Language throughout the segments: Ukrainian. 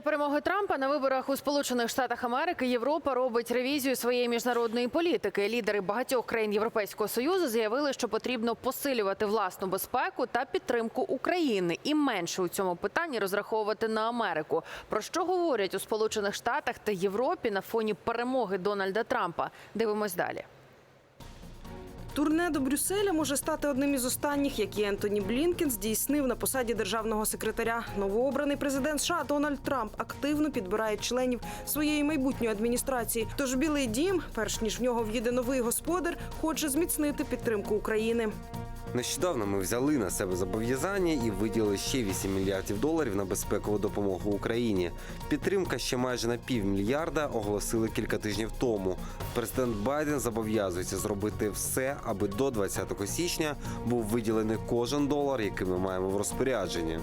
Перемоги Трампа на виборах у Сполучених Штатах Америки Європа робить ревізію своєї міжнародної політики. Лідери багатьох країн Європейського союзу заявили, що потрібно посилювати власну безпеку та підтримку України і менше у цьому питанні розраховувати на Америку. Про що говорять у Сполучених Штатах та Європі на фоні перемоги Дональда Трампа? Дивимось далі. Турне до Брюсселя може стати одним із останніх, які Ентоні Блінкен здійснив на посаді державного секретаря. Новообраний президент США Дональд Трамп активно підбирає членів своєї майбутньої адміністрації. Тож Білий Дім, перш ніж в нього в'їде новий господар, хоче зміцнити підтримку України. Нещодавно ми взяли на себе зобов'язання і виділили ще 8 мільярдів доларів на безпекову допомогу Україні. Підтримка ще майже на півмільярда оголосили кілька тижнів тому. Президент Байден зобов'язується зробити все, аби до 20 січня був виділений кожен долар, який ми маємо в розпорядженні.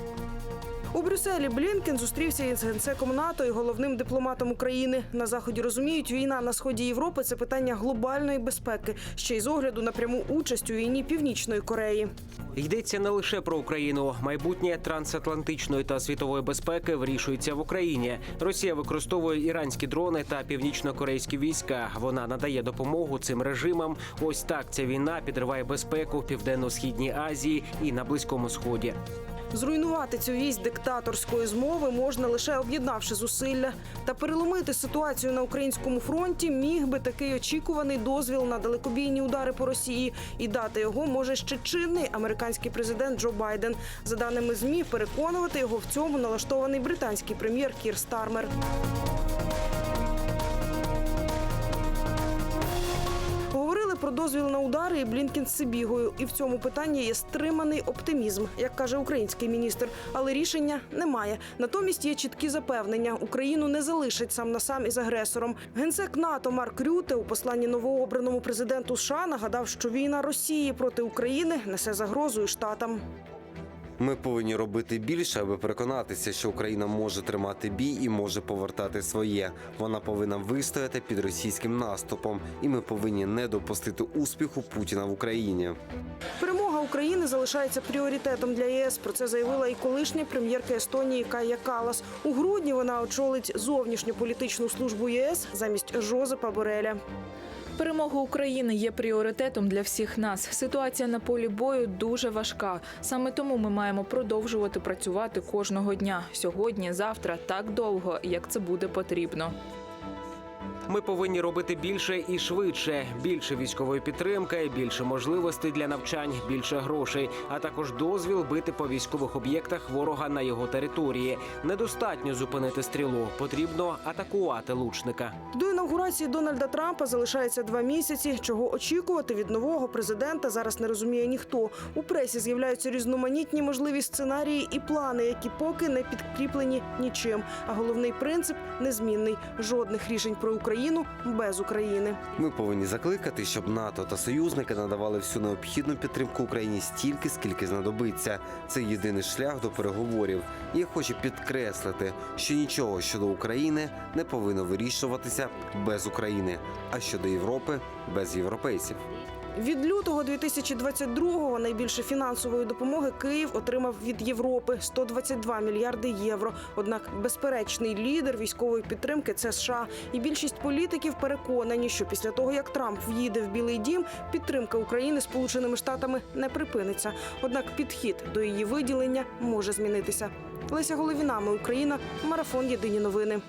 У Брюсселі Блінкен зустрівся із генсеком НАТО і головним дипломатом України. На заході розуміють, війна на сході Європи це питання глобальної безпеки, ще й з огляду на пряму участь у війні Північної Кореї. Йдеться не лише про Україну. Майбутнє трансатлантичної та світової безпеки вирішується в Україні. Росія використовує іранські дрони та північно-корейські війська. Вона надає допомогу цим режимам. Ось так ця війна підриває безпеку в південно-східній Азії і на близькому сході. Зруйнувати цю вість диктаторської змови можна лише об'єднавши зусилля та переломити ситуацію на українському фронті. Міг би такий очікуваний дозвіл на далекобійні удари по Росії, і дати його може ще чинний американський президент Джо Байден. За даними змі, переконувати його в цьому налаштований британський прем'єр Кір Стармер. Про дозвіл на удари і Блінкен з Сибігою. І в цьому питанні є стриманий оптимізм, як каже український міністр. Але рішення немає. Натомість є чіткі запевнення: Україну не залишить сам на сам із агресором. Генсек НАТО Марк Рюте у посланні новообраному президенту США нагадав, що війна Росії проти України несе загрозу і штатам. Ми повинні робити більше, аби переконатися, що Україна може тримати бій і може повертати своє. Вона повинна вистояти під російським наступом, і ми повинні не допустити успіху Путіна в Україні. України залишається пріоритетом для ЄС. Про це заявила і колишня прем'єрка Естонії Кая Калас. У грудні вона очолить зовнішню політичну службу ЄС замість Жозепа Бореля. Перемога України є пріоритетом для всіх нас. Ситуація на полі бою дуже важка. Саме тому ми маємо продовжувати працювати кожного дня сьогодні, завтра, так довго, як це буде потрібно. Ми повинні робити більше і швидше. Більше військової підтримки, більше можливостей для навчань, більше грошей, а також дозвіл бити по військових об'єктах ворога на його території. Недостатньо зупинити стрілу. Потрібно атакувати лучника. До інаугурації Дональда Трампа залишається два місяці. Чого очікувати від нового президента зараз не розуміє ніхто. У пресі з'являються різноманітні можливі сценарії і плани, які поки не підкріплені нічим. А головний принцип незмінний: жодних рішень про Україну без України. Ми повинні закликати, щоб НАТО та союзники надавали всю необхідну підтримку Україні стільки, скільки знадобиться. Це єдиний шлях до переговорів. Я хочу підкреслити, що нічого щодо України не повинно вирішуватися без України, а щодо Європи без європейців. Від лютого 2022-го найбільше фінансової допомоги Київ отримав від Європи 122 мільярди євро. Однак безперечний лідер військової підтримки це США. І більшість політиків переконані, що після того як Трамп в'їде в Білий Дім, підтримка України Сполученими Штатами не припиниться. Однак підхід до її виділення може змінитися. Леся Головіна, ми Україна, марафон Єдині новини.